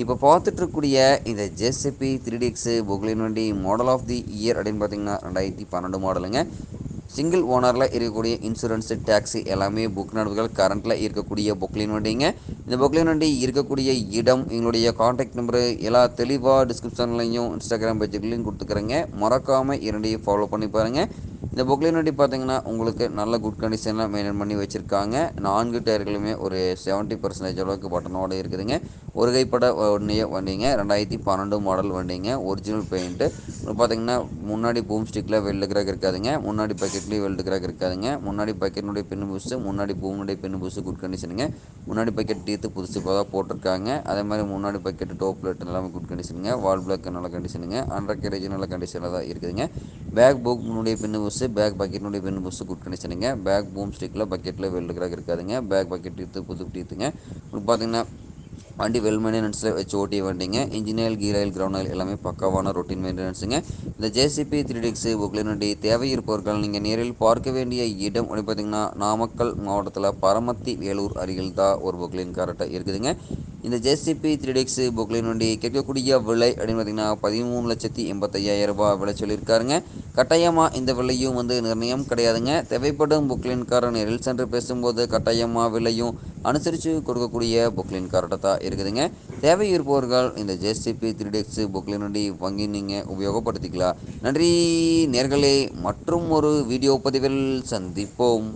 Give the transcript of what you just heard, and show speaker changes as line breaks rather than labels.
இப்போ பார்த்துட்ருக்கூடிய இந்த JCB three dx புக்லின் வண்டி மாடல் ஆஃப் தி இயர் அப்படின்னு பார்த்தீங்கன்னா ரெண்டாயிரத்தி பன்னெண்டு மாடலுங்க சிங்கிள் ஓனரில் இருக்கக்கூடிய இன்சூரன்ஸு டேக்ஸி எல்லாமே புக் நடவுகள் கரண்ட்டில் இருக்கக்கூடிய புக்லின் வண்டிங்க. இந்த புக்லின் வண்டி இருக்கக்கூடிய இடம் எங்களுடைய காண்டாக்ட் நம்பரு எல்லா தெளிவாக டிஸ்கிரிப்ஷன்லையும் இன்ஸ்டாகிராம் பேஜ்லையும் கொடுத்துக்கிறேங்க. மறக்காமல் இரண்டையும் ஃபாலோ பண்ணி பாருங்கள் இந்த புக்லின் வண்டி பார்த்தீங்கன்னா உங்களுக்கு நல்ல குட் கண்டிஷனில் மெயின்டைன் பண்ணி வச்சுருக்காங்க. நான்கு டயர்களுமே ஒரு செவன்ட்டி பர்சன்டேஜ் அளவுக்கு பட்டனோடு இருக்குதுங்க. ஒரு கைப்பட வண்டிய வண்டிங்க ரெண்டாயிரத்தி பன்னெண்டு மாடல் வண்டிங்க ஒரிஜினல் பெயிண்ட்டு பார்த்தீங்கன்னா முன்னாடி பூம் ஸ்டிக்கில் வெல்டு கிராக் இருக்காதுங்க. முன்னாடி பக்கெட்லேயும் வெல்டு கிராக் இருக்காதுங்க. முன்னாடி பக்கெட்னுடைய பின்னு பூஸு முன்னாடி பூமுடைய பின்னு பூஸு குட் கண்டிஷனுங்க முன்னாடி பக்கெட் டீத்து புதுசு இப்போ தான் போட்டிருக்காங்க. அதே மாதிரி முன்னாடி பக்கெட் டோப் பிளேட் எல்லாமே குட் கண்டிஷனுங்க வால் பிளாக் நல்ல கண்டிஷனுங்க அண்டர் கேரேஜ் நல்ல கண்டிஷனில் தான் இருக்குதுங்க. பேக் புக் முன்னுடைய பின்னு பூஸு பேக் பக்கெட்னுடைய பின்னு பூஸு குட் கண்டிஷனுங்க பேக் பூம் ஸ்டிக்கில் பக்கெட்டில் வெல்டு கிராக் இருக்காதுங்க. பேக் பக்கெட் டீத்து புது டீத்துங்க இப்போ பார்த்தீங்கன்னா வண்டி வெல் மெயின்டெனன்ஸில் வச்சு ஓட்டிய வண்டிங்க. இன்ஜினியல் கீர் ஆயில் கிரவுண்ட் ஆயில் எல்லாமே பக்காவான ரொட்டீன் மெயின்டெனன்ஸுங்க இந்த ஜேசிபி த்ரீ டிக்ஸு புக்லின் வண்டி தேவை இருப்பவர்கள் நீங்கள் நேரில் பார்க்க வேண்டிய இடம் அப்படி பார்த்தீங்கன்னா நாமக்கல் மாவட்டத்தில் பரமத்தி வேலூர் அருகில் தான் ஒரு புக்லின் கரெக்டாக இருக்குதுங்க. இந்த ஜேசிபி த்ரீ டிக்ஸு புக்லின் வண்டி கேட்கக்கூடிய விலை அப்படின்னு பார்த்தீங்கன்னா பதிமூணு லட்சத்தி எண்பத்தையாயிரம் ரூபாய் விலை சொல்லியிருக்காருங்க. கட்டாயமாக இந்த விலையும் வந்து நிர்ணயம் கிடையாதுங்க. தேவைப்படும் புக்லின்காரர் நேரில் சென்று பேசும்போது கட்டாயமாக விலையும் அனுசரித்து கொடுக்கக்கூடிய புக்லின் கார்ட்டை தான் இருக்குதுங்க. தேவை இருப்பவர்கள் இந்த ஜேசிபி த்ரீ டெக்ஸ் புக்லினுடைய வண்டி வாங்கி நீங்கள் உபயோகப்படுத்திக்கலாம். நன்றி நேர்களே. மற்றும் ஒரு வீடியோ பதிவில் சந்திப்போம்.